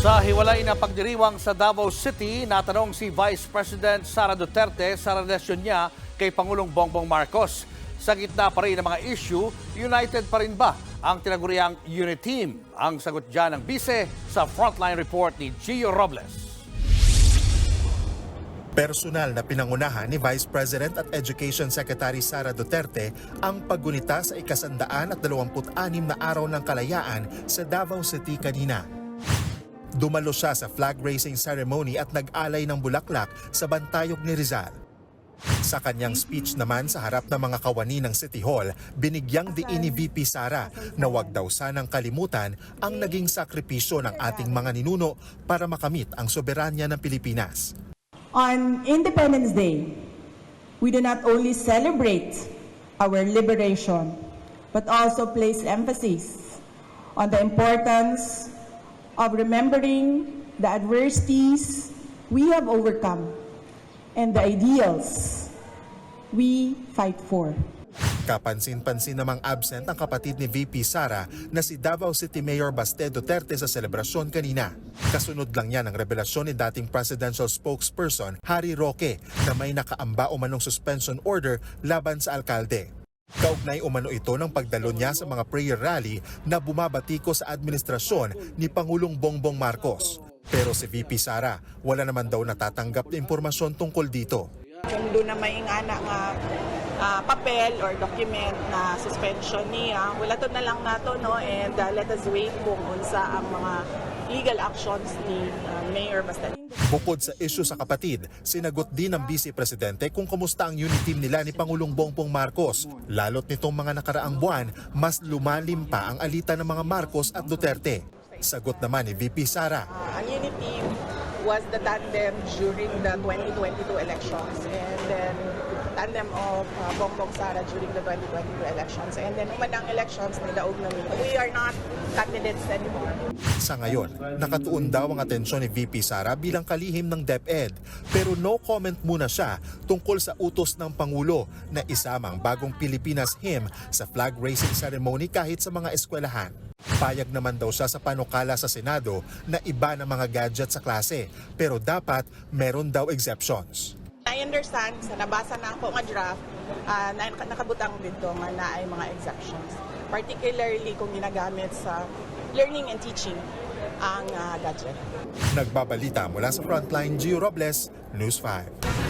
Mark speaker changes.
Speaker 1: Sa hiwalay na pagdiriwang sa Davao City, natanong si Vice President Sara Duterte sa relasyon niya kay Pangulong Bongbong Marcos. Sa gitna pa rin ng mga issue, united pa rin ba ang tinaguriang unit team? Ang sagot dyan ng bise sa frontline report ni Gio Robles.
Speaker 2: Personal na pinangunahan ni Vice President at Education Secretary Sara Duterte ang paggunita sa ikasandaan at 26 na araw ng kalayaan sa Davao City kanina. Dumalo siya sa flag raising ceremony at nag-alay ng bulaklak sa bantayog ni Rizal. Sa kanyang speech naman sa harap ng mga kawani ng City Hall, binigyang diin ni VP Sara na wag daw sanang kalimutan ang naging sakripisyo ng ating mga ninuno para makamit ang soberanya ng Pilipinas.
Speaker 3: On Independence Day, we do not only celebrate our liberation, but also place emphasis on the importance of remembering the adversities we have overcome and the ideals we fight for.
Speaker 2: Kapansin-pansin namang absent ang kapatid ni VP Sara na si Davao City Mayor Baste Duterte sa selebrasyon kanina. Kasunod lang yan ang revelasyon ni dating presidential spokesperson Harry Roque na may nakaamba umanong suspension order laban sa alkalde. Kaugnay umano ito ng pagdalo niya sa mga prayer rally na bumabatiko sa administrasyon ni Pangulong Bongbong Marcos. Pero si VP Sara, wala naman daw natatanggap na impormasyon tungkol dito.
Speaker 4: Kung doon na may ingana nga ah, papel or document na suspension niya, wala to na lang nato no and ah, let us wait kung unsa ang mga legal actions ni ah, Mayor Basta.
Speaker 2: Bukod sa isyu sa kapatid, sinagot din ng Vice Presidente kung kumusta ang unit team nila ni Pangulong Bongbong Marcos. Lalot nitong mga nakaraang buwan, mas lumalim pa ang alitan ng mga Marcos at Duterte. Sagot naman ni VP Sara,
Speaker 4: ang unit team was the tandem during the 2022 elections and then tandem of ah, Bongbong Sara during the 2022 elections and then umanang elections nilaog namin. We are not candidates anymore.
Speaker 2: Sa ngayon, nakatuon daw ang atensyon ni VP Sara bilang kalihim ng DepEd. Pero no comment muna siya tungkol sa utos ng Pangulo na isama ang bagong Pilipinas hymn sa flag raising ceremony kahit sa mga eskwelahan. Payag naman daw siya sa panukala sa Senado na iba ng mga gadget sa klase pero dapat meron daw exceptions.
Speaker 4: I understand, sa nabasa na ako nga draft, ah, na, nakabutang dito nga na ay mga exceptions. Particularly kung ginagamit sa learning and teaching ang ah, gadget.
Speaker 2: Nagbabalita mula sa Frontline, Gio Robles, News 5.